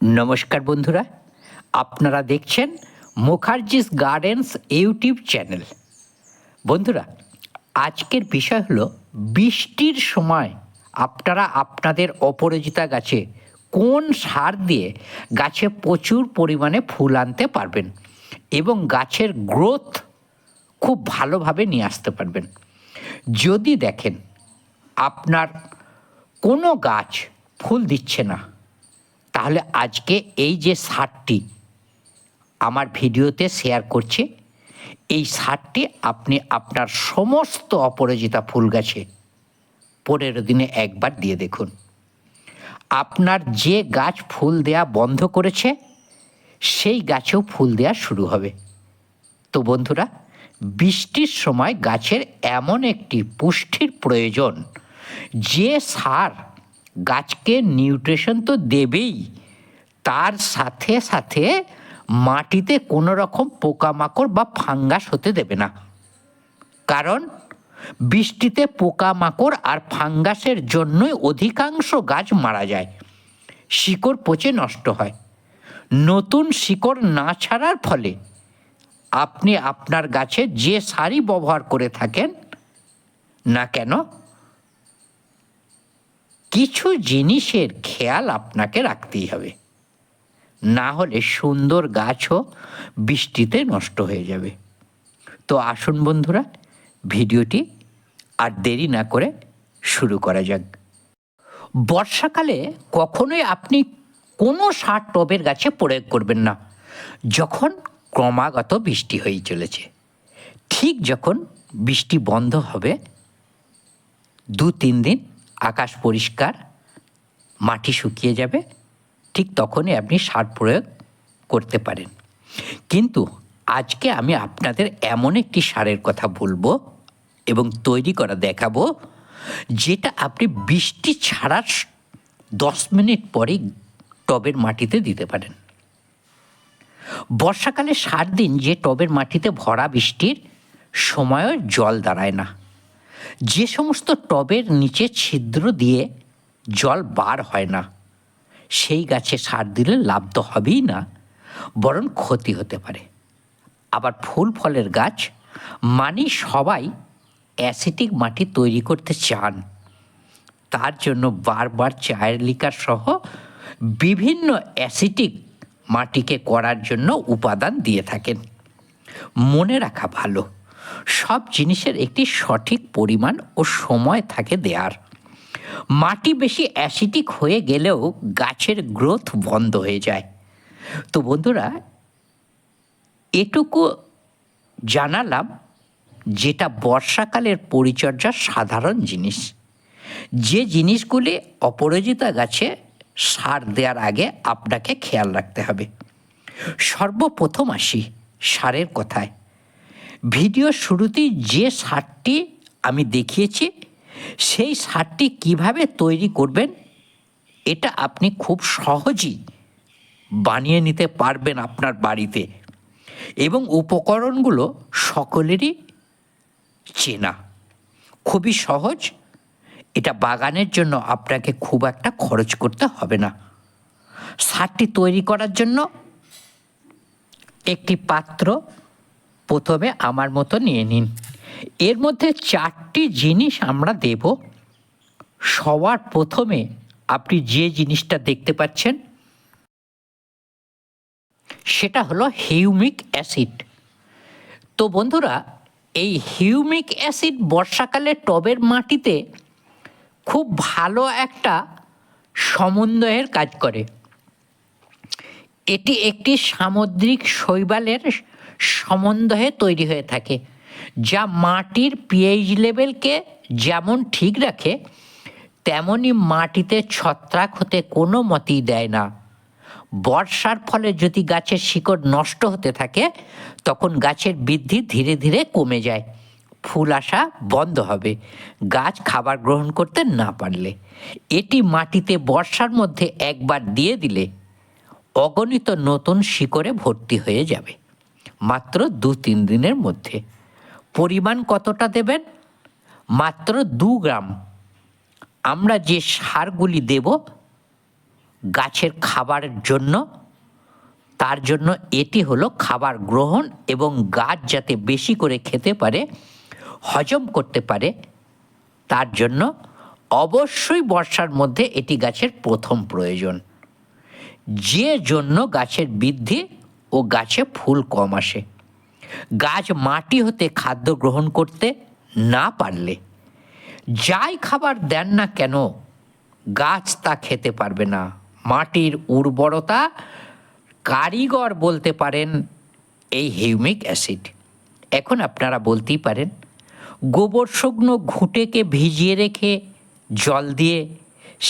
নমস্কার বন্ধুরা, আপনারা দেখছেন মুখার্জিস গার্ডেন্স ইউটিউব চ্যানেল। বন্ধুরা, আজকের বিষয় হলো বৃষ্টির সময় আপনারা আপনাদের অপরাজিতা গাছে কোন সার দিয়ে গাছে প্রচুর পরিমাণে ফুল আনতে পারবেন এবং গাছের গ্রোথ খুব ভালোভাবে নিয়ে আসতে পারবেন। যদি দেখেন আপনার কোনো গাছ ফুল দিচ্ছে না তাহলে আজকে এই যে সারটি আমার ভিডিওতে শেয়ার করছে, এই সারটি আপনি আপনার সমস্ত অপরাজিতা ফুল গাছে পনেরো দিনে একবার দিয়ে দেখুন। আপনার যে গাছ ফুল দেয়া বন্ধ করেছে, সেই গাছেও ফুল দেয়া শুরু হবে। তো বন্ধুরা, বৃষ্টির সময় গাছের এমন একটি পুষ্টির প্রয়োজন, যে সার গাছকে নিউট্রিশন তো দেবেই। তার সাথে সাথে মাটিতে কোনো রকম পোকামাকড় বা ফাঙ্গাস হতে দেবে না। কারণ বৃষ্টিতে পোকামাকড় আর ফাঙ্গাসের জন্যই অধিকাংশ গাছ মারা যায়। শিকড় পচে নষ্ট হয়। নতুন শিকড় না ছাড়ার ফলে আপনি আপনার গাছে যে সারই ব্যবহার করে থাকেন না কেন কিছু জিনিসের খেয়াল আপনাকে রাখতেই হবে। না হলে সুন্দর গাছও বৃষ্টিতে নষ্ট হয়ে যাবে। তো আসুন বন্ধুরা, ভিডিওটি আর দেরি না করে শুরু করা যাক। বর্ষাকালে কখনোই আপনি কোনো সার টবের গাছে প্রয়োগ করবেন না, যখন ক্রমাগত বৃষ্টি হয়ে চলেছে। ঠিক যখন বৃষ্টি বন্ধ হবে দু তিন দিন আকাশ পরিষ্কার, মাটি শুকিয়ে যাবে, ঠিক তখনই আপনি সার প্রয়োগ করতে পারেন। কিন্তু আজকে আমি আপনাদের এমন একটি সারের কথা বলব এবং তৈরি করা দেখাবো, যেটা আপনি বৃষ্টি ছাড়ার দশ মিনিট পরেই টবের মাটিতে দিতে পারেন। বর্ষাকালে সাত দিন যে টবের মাটিতে ভরা বৃষ্টির সময়ও জল দাঁড়ায় না। যে সমস্ত টবের নিচে ছিদ্র দিয়ে জল বার হয় না, সেই গাছে সার দিলে লাভ তো হবেই না, বরং ক্ষতি হতে পারে। আবার ফুল ফলের গাছ মানে সবাই অ্যাসিটিক মাটি তৈরি করতে চান। তার জন্য বারবার চায়ের লিকার সহ বিভিন্ন অ্যাসিটিক মাটিকে করার জন্য উপাদান দিয়ে থাকেন। মনে রাখা ভালো। সব জিনিসের একটি সঠিক পরিমাণ ও সময় থাকে দেয়ার। মাটি বেশি অ্যাসিটিক হয়ে গেলেও গাছের গ্রোথ বন্ধ হয়ে যায়। তো বন্ধুরা, এটুকু জানালাম যেটা বর্ষাকালের পরিচর্যার সাধারণ জিনিস। যে জিনিসগুলি অপরাজিতা গাছে সার দেওয়ার আগে আপনাকে খেয়াল রাখতে হবে। সর্বপ্রথম আসি সারের কথায়। ভিডিও শুরুতেই যে সারটি আমি দেখিয়েছি, সেই সারটি কীভাবে তৈরি করবেন, এটা আপনি খুব সহজেই বানিয়ে নিতে পারবেন আপনার বাড়িতে। এবং উপকরণগুলো সকলেরই চেনা। খুবই সহজ। এটা বাগানের জন্য আপনাকে খুব একটা খরচ করতে হবে না। সারটি তৈরি করার জন্য একটি পাত্র প্রথমে আমার মতো নিয়ে নিন। এর মধ্যে চারটি জিনিস আমরা দেব। সবার প্রথমে আপনি যে জিনিসটা দেখতে পাচ্ছেন, সেটা হলো হিউমিক অ্যাসিড। তো বন্ধুরা, এই হিউমিক অ্যাসিড বর্ষাকালে টবের মাটিতে খুব ভালো একটা সমন্বয়ের কাজ করে। এটি একটি সামুদ্রিক শৈবালের সমন্বয়ে তৈরি হয়ে থাকে, যা মাটির পিএইচ লেভেলকে যেমন ঠিক রাখে তেমনই মাটিতে ছত্রাক হতে কোনো মতেই দেয় না। বর্ষার ফলে যদি গাছের শিকড় নষ্ট হতে থাকে, তখন গাছের বৃদ্ধি ধীরে ধীরে কমে যায়। ফুল আসা বন্ধ হবে। গাছ খাবার গ্রহণ করতে না পারলে। এটি মাটিতে বর্ষার মধ্যে একবার দিয়ে দিলে অগণিত নতুন শিকড়ে ভর্তি হয়ে যাবে। মাত্র দু তিন দিনের মধ্যে। পরিমাণ কতটা দেবেন? মাত্র দু গ্রাম। আমরা যে সারগুলি দেব গাছের খাবারের জন্য, তার জন্য এটি হলো খাবার গ্রহণ এবং গাছ যাতে বেশি করে খেতে পারে, হজম করতে পারে, তার জন্য অবশ্যই বর্ষার মধ্যে এটি গাছের প্রথম প্রয়োজন। যে জন্য গাছের বৃদ্ধি ও গাছে ফুল কম আসে। গাছ মাটি হতে খাদ্য গ্রহণ করতে না পারলে যাই খাবার দেন না কেন, গাছ তা খেতে পারবে না। মাটির উর্বরতা কারিগর বলতে পারেন এই হিউমিক অ্যাসিড। এখন আপনারা বলতেই পারেন, গোবর শুকনো ঘুঁটেকে ভিজিয়ে রেখে জল দিয়ে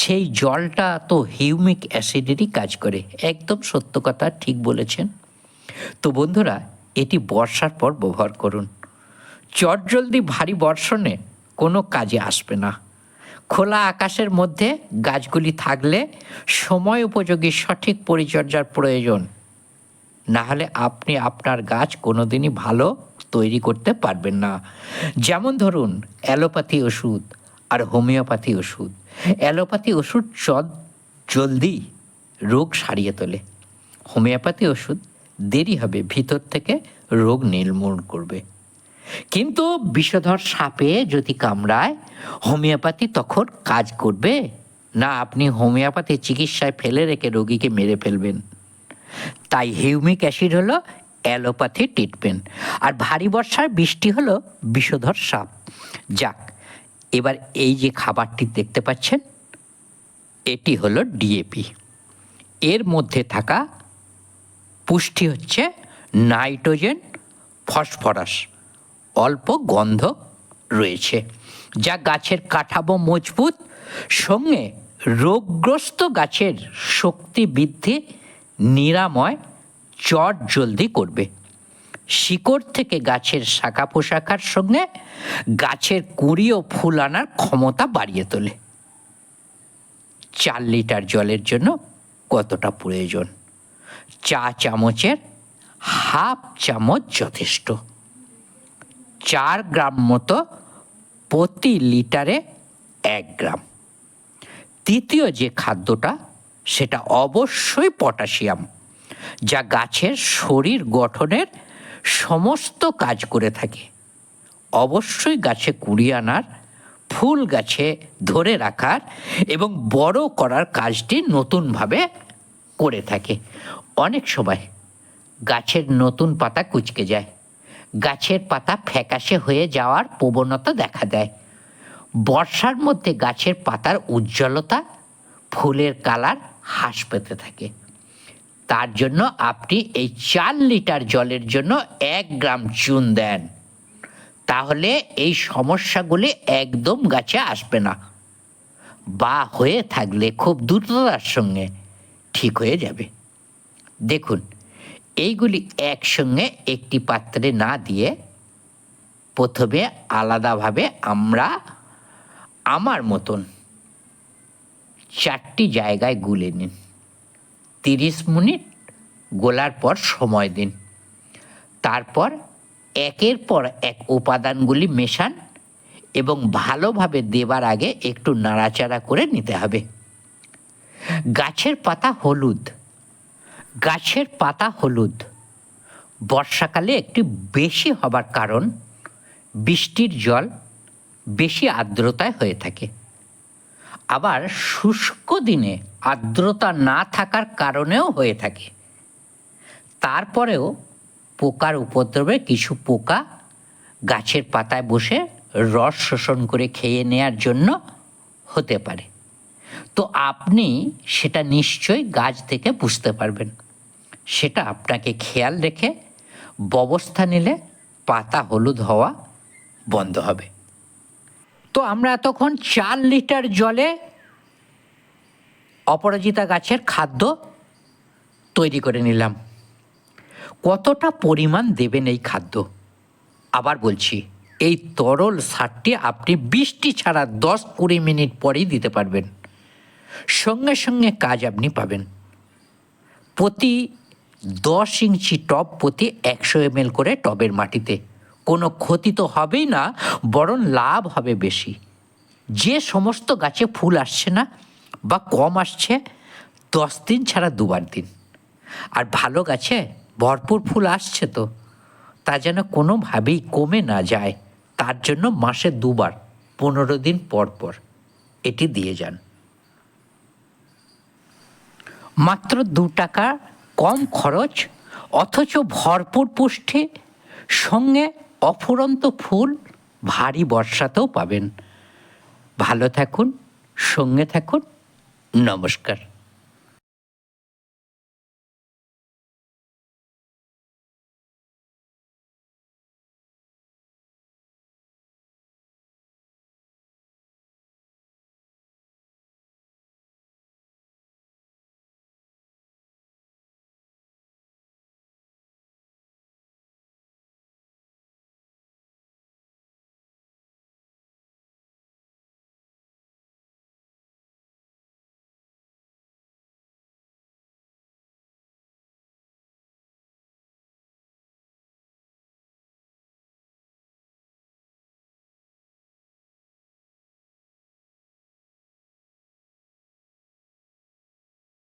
সেই জলটা তো হিউমিক অ্যাসিডেরই কাজ করে। একদম সত্য কথা ঠিক বলেছেন। তো বন্ধুরা, এটি বর্ষার পর ব্যবহার করুন। চটজলদি ভারী বর্ষণে কোনো কাজে আসবে না। খোলা আকাশের মধ্যে গাছগুলি থাকলে সময় উপযোগী সঠিক পরিচর্যার প্রয়োজন। না হলে আপনি আপনার গাছ কোনোদিনই ভালো তৈরি করতে পারবেন না। যেমন ধরুন, অ্যালোপ্যাথি ওষুধ আর হোমিওপ্যাথি ওষুধ। অ্যালোপ্যাথি ওষুধ চট জলদি রোগ সারিয়ে তোলে। হোমিওপ্যাথি ওষুধ দেরি হবে, ভিতর থেকে রোগ নির্মূল করবে। কিন্তু বিষধর সাপে যদি কামড়ায়, হোমিওপ্যাথি তখন কাজ করবে? না, আপনি হোমিওপ্যাথি চিকিৎসায় ফেলে রেখে রোগীকে মেরে ফেলবেন। তাই হিউমিক অ্যাসিড হলো অ্যালোপ্যাথি ট্রিটমেন্ট। আর ভারী বর্ষার বৃষ্টি হলো বিষধর সাপ। যাক, এবার এই যে খাবারটি দেখতে পাচ্ছেন, এটি হলো ডিএপি। এর মধ্যে থাকা পুষ্টি হচ্ছে নাইট্রোজেন, ফসফরাস। অল্প গন্ধ রয়েছে, যা গাছের কাঠামো মজবুত, সঙ্গে রোগগ্রস্ত গাছের শক্তি বৃদ্ধি, নিরাময়, চট জলদি করবে। শিকড় থেকে গাছের শাখা পোশাকার সঙ্গে গাছের কুড়ি ও ফুল আনার ক্ষমতা বাড়িয়ে তোলে। চার লিটার জলের জন্য কতটা প্রয়োজন? চা চামচের হাফ চামচ যথেষ্ট। চার গ্রাম মতো প্রতি লিটারে এক গ্রাম। তৃতীয় যে খাদ্যটা, সেটা অবশ্যই পটাশিয়াম, যা গাছের শরীর গঠনের সমস্ত কাজ করে থাকে। অবশ্যই গাছে কুড়িয়ে আনার, ফুল গাছে ধরে রাখার এবং বড় করার কাজটি নতুনভাবে করে থাকে। অনেক সময় গাছের নতুন পাতা কুচকে যায়। গাছের পাতা ফ্যাকাশে হয়ে যাওয়ার প্রবণতা দেখা দেয়। বর্ষার মধ্যে গাছের পাতার উজ্জ্বলতা ফুলের কালার হ্রাস পেতে থাকে। তার জন্য আপনি এই চার লিটার জলের জন্য এক গ্রাম চুন দেন। তাহলে এই সমস্যাগুলি একদম গাছে আসবে না। বা হয়ে থাকলে খুব দ্রুততার সঙ্গে ঠিক হয়ে যাবে। দেখুন, এইগুলি একসঙ্গে একটি পাত্রে না দিয়ে প্রথমে আলাদাভাবে আমরা আমার মতন চারটি জায়গায় গুলে নিন। তিরিশ মিনিট গোলার পর সময় দিন। তারপর একের পর এক উপাদানগুলি মেশান এবং ভালোভাবে দেবার আগে একটু নাড়াচাড়া করে নিতে হবে। গাছের পাতা হলুদ গাছের পাতা হলুদ। বর্ষাকালে একটি বেশি হবার কারণ বৃষ্টির জল বেশি আর্দ্রতায় হয়ে থাকে। আবার শুষ্ক দিনে আর্দ্রতা না থাকার কারণেও হয়ে থাকে। তারপরেও পোকার উপদ্রবে কিছু পোকা গাছের পাতায় বসে রস শোষণ করে খেয়ে নেয়ার জন্য হতে পারে। তো আপনি সেটা নিশ্চয়ই গাছ থেকে বুঝতে পারবেন। সেটা আপনাকে খেয়াল রেখে ব্যবস্থা নিলে পাতা হলুদ হওয়া বন্ধ হবে। তো আমরা এতক্ষণ চার লিটার জলে অপরাজিতা গাছের খাদ্য তৈরি করে নিলাম। কতটা পরিমাণ দেবেন এই খাদ্য? আবার বলছি, এই তরল সারটি আপনি বৃষ্টি ছাড়া দশ কুড়ি মিনিট পরেই দিতে পারবেন। সঙ্গে সঙ্গে কাজ আপনি পাবেন। প্রতি দশ ইঞ্চি টব প্রতি একশো এম করে টবের মাটিতে। কোনো ক্ষতি তো হবেই না, বরং লাভ হবে বেশি। যে সমস্ত গাছে ফুল আসছে না বা কম আসছে, দশ দিন ছাড়া দুবার দিন। আর ভালো গাছে ভরপুর ফুল আসছে তো, তা যেন কোনোভাবেই কমে না যায়, তার জন্য মাসে দুবার, পনেরো দিন পর পর। এটি দিয়ে যান। মাত্র দু টাকা কম খরচ, অথচ ভরপুর পুষ্টি, সঙ্গে অফুরন্ত ফুল, ভারী বর্ষাতেও পাবেন। ভালো থাকুন, সঙ্গে থাকুন, নমস্কার।